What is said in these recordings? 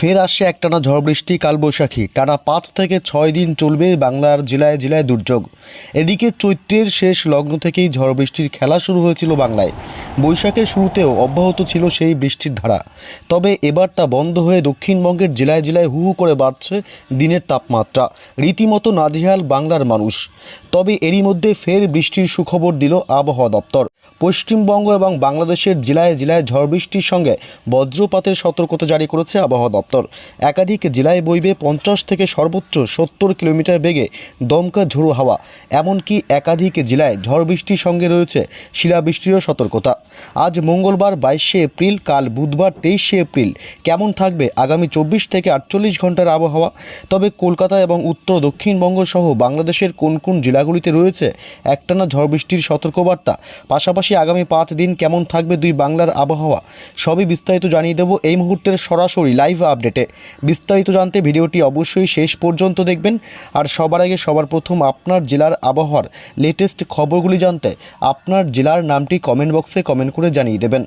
ফের আসছে একটানা ঝড় বৃষ্টি, কালবৈশাখী। টানা পাঁচ থেকে ছয় দিন চলবে বাংলার জেলায় জেলায় দুর্যোগ। এদিকে চৈত্রের শেষ লগ্ন থেকেই ঝড় বৃষ্টির খেলা শুরু হয়েছিল বাংলায়। বৈশাখের শুরুতেও অব্যাহত ছিল সেই বৃষ্টির ধারা। তবে এবার তা বন্ধ হয়ে দক্ষিণবঙ্গের জেলায় জেলায় হু হু করে বাড়ছে দিনের তাপমাত্রা। রীতিমতো নাজেহাল বাংলার মানুষ। তবে এরই মধ্যে ফের বৃষ্টির সুখবর দিল আবহাওয়া দপ্তর। পশ্চিমবঙ্গ এবং বাংলাদেশের জেলায় জেলায় ঝড় বৃষ্টির সঙ্গে বজ্রপাতের সতর্কতা জারি করেছে আবহাওয়া দপ্তর। একাধিক জেলায় বইবে পঞ্চাশ থেকে সর্বোচ্চ সত্তর কিলোমিটার বেগে দমকা ঝোড়ো হাওয়া। এমনকি একাধিক জেলায় ঝড় বৃষ্টির সঙ্গে রয়েছে শিলাবৃষ্টিরও সতর্কতা। আজ মঙ্গলবার বাইশে এপ্রিল, কাল বুধবার তেইশে এপ্রিল। কেমন থাকবে আগামী চব্বিশ থেকে আটচল্লিশ ঘণ্টার আবহাওয়া? তবে কলকাতা এবং উত্তর দক্ষিণবঙ্গ সহ বাংলাদেশের কোন কোন জেলাগুলিতে রয়েছে একটানা ঝড় বৃষ্টির সতর্কবার্তা? পাশাপাশি আগামী পাঁচ দিন কেমন থাকবে দুই বাংলার আবহাওয়া? সবই বিস্তারিত জানিয়ে দেবো এই মুহূর্তের সরাসরি লাইভ আপডেটে। বিস্তারিত জানতে ভিডিওটি অবশ্যই শেষ পর্যন্ত দেখবেন। আর সবার আগে সবার প্রথম আপনার জেলার আবহাওয়ার লেটেস্ট খবরগুলি জানতে আপনার জেলার নামটি কমেন্ট বক্সে কমেন্ট করে জানিয়ে দেবেন।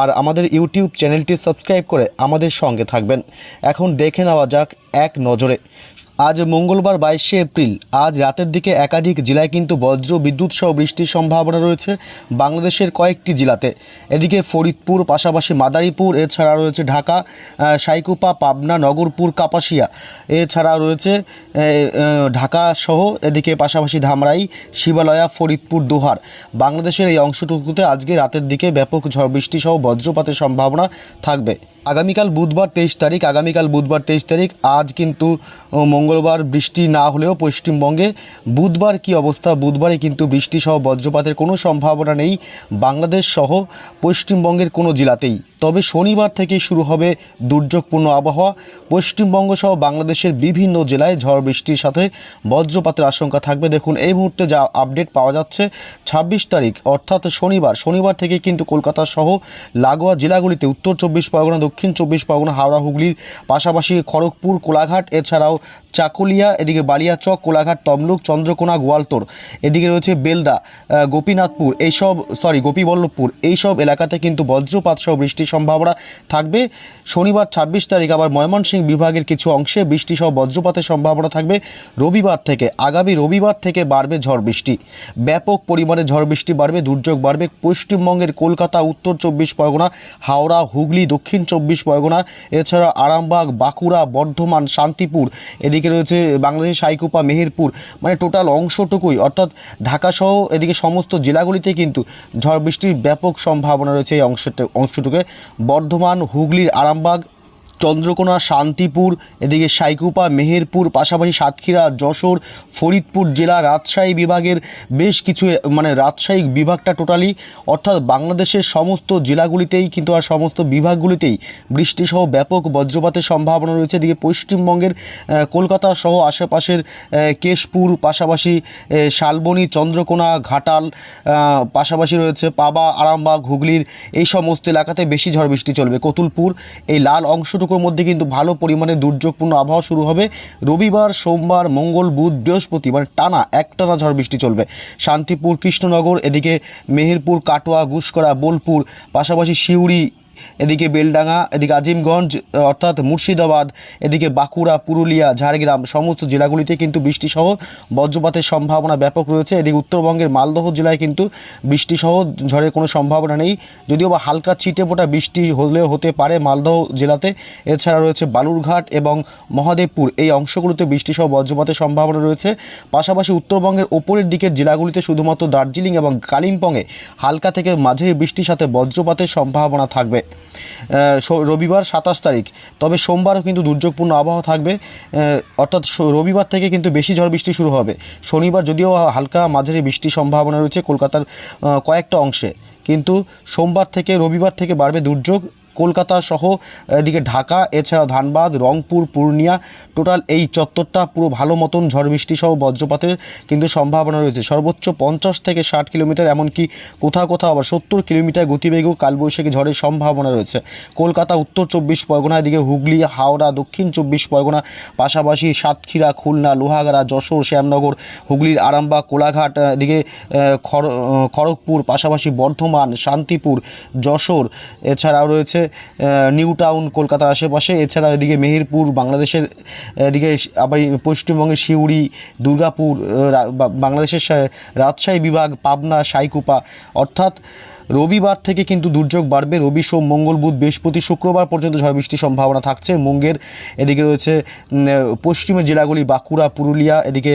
আর আমাদের ইউটিউব চ্যানেলটি সাবস্ক্রাইব করে আমাদের সঙ্গে থাকবেন। এখন দেখে নেওয়া যাক এক নজরে আজ মঙ্গলবার বাইশে এপ্রিল। আজ রাতের দিকে একাধিক জেলায় কিন্তু বজ্র, বিদ্যুৎ সহ বৃষ্টির সম্ভাবনা রয়েছে বাংলাদেশের কয়েকটি জেলাতে। এদিকে ফরিদপুর, পাশাপাশি মাদারীপুর, এছাড়া রয়েছে ঢাকা সাইকুপা, পাবনা, নগরপুর, কাপাসিয়া। এছাড়া রয়েছে ঢাকা সহ এদিকে পাশাপাশি ধামরাই, শিবালয়া, ফরিদপুর, দোহার। বাংলাদেশের এই অংশটুকুতে আজকে রাতের দিকে ব্যাপক ঝড় বৃষ্টি সহ বজ্রপাতের সম্ভাবনা থাকবে। আগামীকাল বুধবার তেইশ তারিখ, আগামীকাল বুধবার তেইশ তারিখ, আজ কিন্তু মঙ্গলবার বৃষ্টি না হলেও পশ্চিমবঙ্গে বুধবার কি অবস্থা? বুধবারে কিন্তু বৃষ্টি সহ বজ্রপাতের কোনো সম্ভাবনা নেই বাংলাদেশ সহ পশ্চিমবঙ্গের কোনো জেলাতেই। তবে শনিবার থেকে শুরু হবে দুর্যোগপূর্ণ আবহাওয়া। পশ্চিমবঙ্গ সহ বাংলাদেশের বিভিন্ন জেলায় ঝড় বৃষ্টির সাথে বজ্রপাতের আশঙ্কা থাকবে। দেখুন, এই মুহূর্তে যা আপডেট পাওয়া যাচ্ছে, ছাব্বিশ তারিখ, অর্থাৎ শনিবার শনিবার থেকে কিন্তু কলকাতা সহ লাগোয়া জেলাগুলিতে উত্তর চব্বিশ পরগনা দক্ষিণ চব্বিশ পরগনা, হাওড়া, হুগলির পাশাপাশি খড়গপুর, কোলাঘাট, এছাড়াও চাকুলিয়া, এদিকে বালিয়াচক, কোলাঘাট, তমলুক, চন্দ্রকোনা, গোয়ালতোর। এদিকে রয়েছে বেলদা গোপীনাথপুর, এইসব সরি গোপীবল্লভপুর, এইসব এলাকাতে কিন্তু বজ্রপাত সহ বৃষ্টির সম্ভাবনা থাকবে। শনিবার ছাব্বিশ তারিখ আবার ময়মনসিংহ বিভাগের কিছু অংশে বৃষ্টি সহ বজ্রপাতের সম্ভাবনা থাকবে। রবিবার থেকে, আগামী রবিবার থেকে বাড়বে ঝড় বৃষ্টি। ব্যাপক পরিমাণে ঝড় বৃষ্টি বাড়বে, দুর্যোগ বাড়বে। পশ্চিমবঙ্গের কলকাতা, উত্তর চব্বিশ পরগনা, হাওড়া, হুগলি, দক্ষিণ চব্বিশ পরগনা, এছাড়া আরামবাগ, বাঁকুড়া, বর্ধমান, শান্তিপুর, এদিকে রয়েছে বাংলাদেশের সাইকোপা, মেহেরপুর মানে টোটাল অংশটুকুই, অর্থাৎ ঢাকাসহ এদিকে সমস্ত জেলাগুলিতে কিন্তু ঝড় বৃষ্টির ব্যাপক সম্ভাবনা রয়েছে এই অংশটা, অংশটুকে। বর্ধমান, হুগলির আরামবাগ চন্দ্রকোনা, শান্তিপুর, এদিকে সাইকুপা, মেহেরপুর, পাশাপাশি সাতক্ষীরা, যশোর, ফরিদপুর জেলা রাজশাহী বিভাগের বেশ কিছু মানে রাজশাহী বিভাগটা টোটালি। অর্থাৎ বাংলাদেশের সমস্ত জেলাগুলিতেই কিন্তু আর সমস্ত বিভাগগুলিতেই বৃষ্টিসহ ব্যাপক বজ্রপাতের সম্ভাবনা রয়েছে। এদিকে পশ্চিমবঙ্গের কলকাতা সহ আশেপাশের কেশপুর, পাশাপাশি শালবনী, চন্দ্রকোনা, ঘাটাল পাশাপাশি রয়েছে পাবা, আরামবাগ, হুগলির এই সমস্ত এলাকাতে বেশি ঝড় বৃষ্টি চলবে। কতুলপুর, এই লাল অংশটুকুর মধ্যে কিন্তু ভালো পরিমাণে দুর্যোগপূর্ণ আবহাওয়া শুরু হবে। রবিবার, সোমবার, মঙ্গল, বুধ বৃহস্পতি মানে টানা একটানা ঝড় বৃষ্টি চলবে। শান্তিপুর, কৃষ্ণনগর, এদিকে মেহেরপুর, কাটোয়া গুসকরা বোলপুর, পাশাপাশি সিউড়ি এদিকে বেলডাঙ্গা, এদিকে আজিমগঞ্জ, অর্থাৎ মুর্শিদাবাদ, এদিকে বাঁকুড়া, পুরুলিয়া, ঝাড়গ্রাম সমস্ত জেলাগুলিতে কিন্তু বৃষ্টিসহ বজ্রপাতের সম্ভাবনা ব্যাপক রয়েছে। এদিকে উত্তরবঙ্গের মালদহ জেলায় কিন্তু বৃষ্টিসহ ঝড়ের কোনো সম্ভাবনা নেই। যদিও বা হালকা ছিটে ফোটা বৃষ্টি হলেও হতে পারে মালদহ জেলাতে। এছাড়া রয়েছে বালুরঘাট এবং মহাদেবপুর। এই অংশগুলোতে বৃষ্টিসহ বজ্রপাতের সম্ভাবনা রয়েছে। পাশাপাশি উত্তরবঙ্গের ওপরের দিকের জেলাগুলিতে শুধুমাত্র দার্জিলিং এবং কালিম্পংয়ে হালকা থেকে মাঝারি বৃষ্টির সাথে বজ্রপাতের সম্ভাবনা থাকবে। রবিবার সাতাশ তারিখ। তবে সোমবারও কিন্তু দুর্যোগপূর্ণ আবহাওয়া থাকবে। অর্থাৎ রবিবার থেকে কিন্তু বেশি ঝড় বৃষ্টি শুরু হবে। শনিবার যদিও হালকা মাঝারি বৃষ্টির সম্ভাবনা রয়েছে কলকাতার কয়েকটা অংশে। কিন্তু সোমবার থেকে রবিবার থেকে বাড়বে দুর্যোগ। কলকাতা সহ, এদিকে ঢাকা এছাড়া ধানবাদ, রংপুর, পূর্ণিয়া, টোটাল এই চত্বরটা পুরো ভালো মতন ঝড় বৃষ্টি সহ বজ্রপাতের কিন্তু সম্ভাবনা রয়েছে। সর্বোচ্চ পঞ্চাশ থেকে ষাট কিলোমিটার, এমনকি কোথাও কোথাও আবার সত্তর কিলোমিটার গতিবেগেও কালবৈশাখী ঝড়ের সম্ভাবনা রয়েছে। কলকাতা, উত্তর চব্বিশ পরগনা, এদিকে হুগলি, হাওড়া, দক্ষিণ চব্বিশ পরগনা, পাশাপাশি সাতক্ষীরা, খুলনা, লোহাগাড়া, যশোর, শ্যামনগর, হুগলির আরামবাগ, কোলাঘাট, এদিকে খড়গপুর, পাশাপাশি বর্ধমান, শান্তিপুর, যশোর, এছাড়াও রয়েছে নিউ টাউন, কলকাতার আশেপাশে। এছাড়া এদিকে মেহেরপুর, বাংলাদেশের, এদিকে আবার পশ্চিমবঙ্গের শিউড়ি দুর্গাপুর বাংলাদেশের রাজশাহী বিভাগ, পাবনা, সাইকুপা। অর্থাৎ রবিবার থেকে কিন্তু দুর্যোগ বাড়বে। রবি, সোম, মঙ্গল, বুধ, বৃহস্পতি, শুক্রবার পর্যন্ত ঝড় বৃষ্টির সম্ভাবনা থাকছে। মুঙ্গের এদিকে রয়েছে পশ্চিমের জেলাগুলি বাঁকুড়া, পুরুলিয়া, এদিকে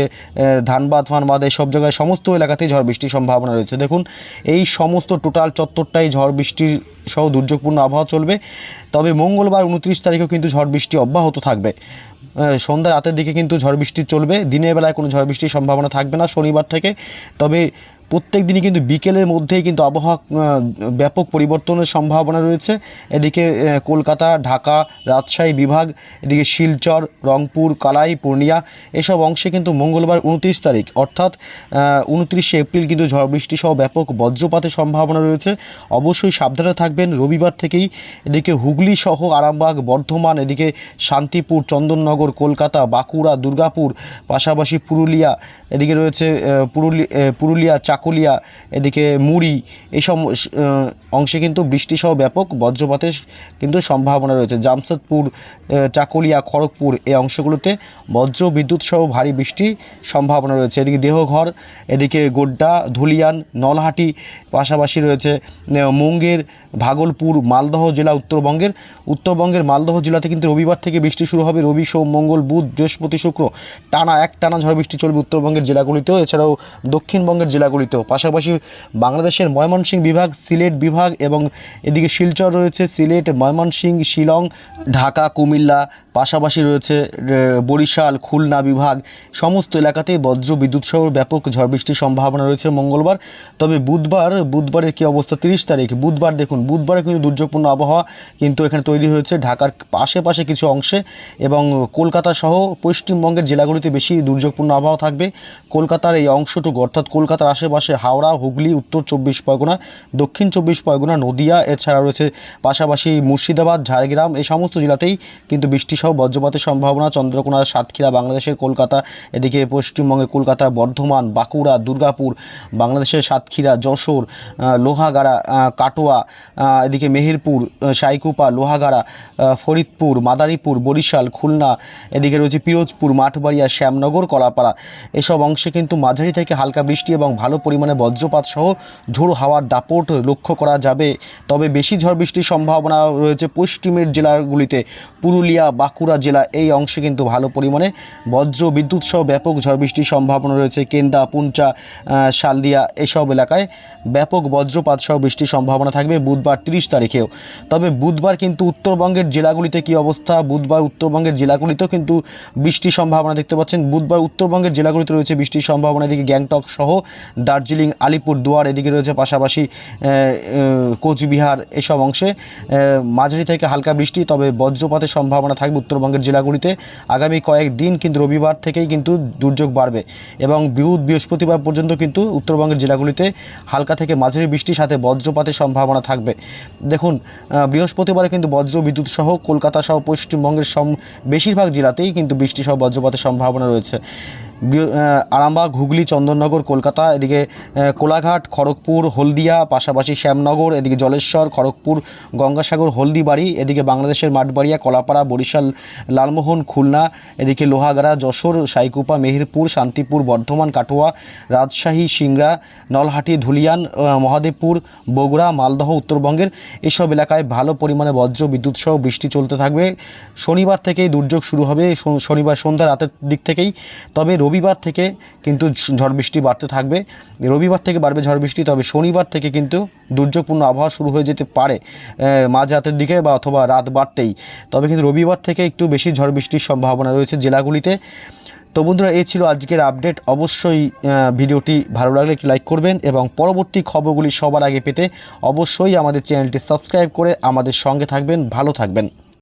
ধানবাদ, ফানবাদ সব জায়গায় সমস্ত এলাকাতেই ঝড় বৃষ্টির সম্ভাবনা রয়েছে। দেখুন, এই সমস্ত টোটাল চত্বরটাই ঝড় বৃষ্টির সহ দুর্যোগপূর্ণ আবহাওয়া চলবে। তবে মঙ্গলবার উনত্রিশ তারিখেও কিন্তু ঝড় বৃষ্টি অব্যাহত থাকবে। সন্ধ্যা রাতের দিকে কিন্তু ঝড় বৃষ্টি চলবে। দিনের বেলায় কোনো ঝড় বৃষ্টির সম্ভাবনা থাকবে না শনিবার থেকে। তবে প্রত্যেক দিনই কিন্তু বিকেলের মধ্যেই কিন্তু আবহাওয়া ব্যাপক পরিবর্তনের সম্ভাবনা রয়েছে। এদিকে কলকাতা ঢাকা রাজশাহী বিভাগ এদিকে শিলচর রংপুর কালাই পূর্ণিয়া এসব অংশে কিন্তু মঙ্গলবার উনত্রিশ তারিখ অর্থাৎ উনত্রিশে এপ্রিল কিন্তু ঝড় বৃষ্টি সহ ব্যাপক বজ্রপাতের সম্ভাবনা রয়েছে। অবশ্যই সাবধানে থাকবেন রবিবার থেকেই। এদিকে হুগলি সহ আরামবাগ বর্ধমান এদিকে শান্তিপুর চন্দননগর কলকাতা বাঁকুড়া দুর্গাপুর পাশাপাশি পুরুলিয়া এদিকে রয়েছে আহ, পুরুলি আহ, চাকুলিয়া এদিকে মুড়ি এই সব আহ, অংশে কিন্তু বৃষ্টি সহ ব্যাপক বজ্রপাতের কিন্তু সম্ভাবনা রয়েছে। জামশেদপুর চাকুলিয়া, খড়গপুর এই অংশগুলোতে বজ্র বিদ্যুৎ সহ ভারী বৃষ্টি সম্ভাবনা রয়েছে। এদিকে দেহঘর, এদিকে গোড্ডা, ধুলিয়ান, নলহাটি পাশাপাশি রয়েছে মুঙ্গের, ভাগলপুর, মালদহ জেলা উত্তরবঙ্গের। উত্তরবঙ্গের মালদহ জেলাতে কিন্তু রবিবার থেকে বৃষ্টি শুরু হবে। রবি, সোম, মঙ্গল, বুধ, বৃহস্পতি, শুক্র টানা এক টানা ঝড় বৃষ্টি চলবে উত্তরবঙ্গের জেলাগুলিতেও। এছাড়াও দক্ষিণবঙ্গের জেলাগুলিতেও। পাশাপাশি বাংলাদেশের ময়মনসিংহ বিভাগ, সিলেট বিভাগ এবং এদিকে শিলচর রয়েছে সিলেট ময়মনসিংহ শিলং, ঢাকা, কুমিল্লা, পাশাপাশি রয়েছে বরিশাল, খুলনা বিভাগ। সমস্ত এলাকাতেই বজ্র বিদ্যুৎ সহ ব্যাপক ঝড় বৃষ্টির সম্ভাবনা রয়েছে মঙ্গলবার। তবে বুধবার, বুধবারের কী অবস্থা তিরিশ তারিখ? বুধবার দেখুন, বুধবারে কিন্তু দুর্যোগপূর্ণ আবহাওয়া কিন্তু এখানে তৈরি হয়েছে ঢাকার আশেপাশে কিছু অংশে এবং কলকাতা সহ পশ্চিমবঙ্গের জেলাগুলিতে বেশি দুর্যোগপূর্ণ আবহাওয়া থাকবে। কলকাতার এই অংশটুকু অর্থাৎ কলকাতার আশেপাশে হাওড়া, হুগলি, উত্তর চব্বিশ পরগনা, দক্ষিণ চব্বিশ পরগনা নদিয়া, এছাড়া রয়েছে পাশাপাশি মুর্শিদাবাদ, ঝাড়গ্রাম, এই সমস্ত জেলাতেই কিন্তু বৃষ্টি সহ বজ্রপাতের সম্ভাবনা। চন্দ্রকোনা, সাতক্ষীরা, বাংলাদেশের কলকাতা, এদিকে পশ্চিমবঙ্গের কলকাতা, বর্ধমান, বাঁকুড়া, দুর্গাপুর, বাংলাদেশের সাতক্ষীরা, যশোর লোহাগাড়া কাটোয়া এদিকে মেহেরপুর সাইকুপা, লোহাগাড়া ফরিদপুর, মাদারীপুর, বরিশাল, খুলনা, এদিকে রয়েছে পিরোজপুর, মাঠবাড়িয়া, শ্যামনগর, কলাপাড়া। এসব অংশে কিন্তু মাঝারি থেকে হালকা বৃষ্টি এবং ভালো পরিমাণে বজ্রপাত সহ ঝোড়ো হাওয়ার দাপট লক্ষ্য করা যাবে। তবে বেশি ঝড় বৃষ্টির সম্ভাবনা রয়েছে পশ্চিমের জেলাগুলিতে। পুরুলিয়া, বাঁকুড়া জেলা এই অংশে কিন্তু ভালো পরিমাণে বজ্র বিদ্যুৎ সহ ব্যাপক ঝড় বৃষ্টির সম্ভাবনা রয়েছে। কেন্দা, পুঞ্চা শালদিয়া এসব এলাকায় ব্যাপক বজ্রপাত সহ বৃষ্টির সম্ভাবনা থাকবে বুধবার তিরিশ তারিখেও। তবে বুধবার কিন্তু উত্তরবঙ্গের জেলাগুলিতে কি অবস্থা? বুধবার উত্তরবঙ্গের জেলাগুলিতেও কিন্তু বৃষ্টির সম্ভাবনা দেখতে পাচ্ছেন। বুধবার উত্তরবঙ্গের জেলাগুলিতে রয়েছে বৃষ্টির সম্ভাবনা। এদিকে গ্যাংটক সহ দার্জিলিং আলিপুর দুয়ার এদিকে রয়েছে পাশাপাশি কোচবিহার এসব অংশে মাঝারি থেকে হালকা বৃষ্টি, তবে বজ্রপাতের সম্ভাবনা থাকবে উত্তরবঙ্গের জেলাগুলিতে। আগামী কয়েকদিন কিন্তু রবিবার থেকেই কিন্তু দুর্যোগ বাড়বে এবং বৃহৎ বৃহস্পতিবার পর্যন্ত কিন্তু উত্তরবঙ্গের জেলাগুলিতে হালকা থেকে মাঝারি বৃষ্টির সাথে বজ্রপাতের সম্ভাবনা থাকবে। দেখুন বৃহস্পতিবারে কিন্তু বজ্র বিদ্যুৎ সহ কলকাতা সহ পশ্চিমবঙ্গের সম বেশিরভাগ জেলাতেই কিন্তু বৃষ্টি সহ বজ্রপাতের সম্ভাবনা রয়েছে। আরামবাগ, হুগলি, চন্দননগর, কলকাতা, এদিকে কোলাঘাট, খড়গপুর, হলদিয়া, পাশাপাশি শ্যামনগর, এদিকে জলেশ্বর, খড়গপুর, গঙ্গাসাগর, হলদিবাড়ি, এদিকে বাংলাদেশের মাঠবাড়িয়া, কলাপাড়া, বরিশাল, লালমোহন, খুলনা, এদিকে লোহাগাড়া, যশোর, সাইকুপা, মেহেরপুর, শান্তিপুর, বর্ধমান, কাটোয়া, রাজশাহী, সিংড়া, নলহাটি, ধুলিয়ান মহাদেবপুর, বগুড়া, মালদহ, উত্তরবঙ্গের এসব এলাকায় ভালো পরিমাণে বজ্র, বিদ্যুৎ সহ বৃষ্টি চলতে থাকবে। শনিবার থেকেই দুর্যোগ শুরু হবে। শনিবার সন্ধ্যা রাতের দিক থেকেই। তবে রবিবার থেকে কিন্তু ঝড় বৃষ্টি বাড়তে থাকবে। রবিবার থেকে বাড়বে ঝড় বৃষ্টি, তবে শনিবার থেকে কিন্তু দুর্যোগপূর্ণ আবহাওয়া শুরু হয়ে যেতে পারে মাঝ রাতের দিকে বা অথবা রাত বাড়তেই। তবে কিন্তু রবিবার থেকে একটু বেশি ঝড় বৃষ্টির সম্ভাবনা রয়েছে জেলাগুলিতে। তো বন্ধুরা এই ছিল আজকের আপডেট। অবশ্যই ভিডিওটি ভালো লাগলে একটি লাইক করবেন এবং পরবর্তী খবরগুলি সবার আগে পেতে অবশ্যই আমাদের চ্যানেলটি সাবস্ক্রাইব করে আমাদের সঙ্গে থাকবেন। ভালো থাকবেন।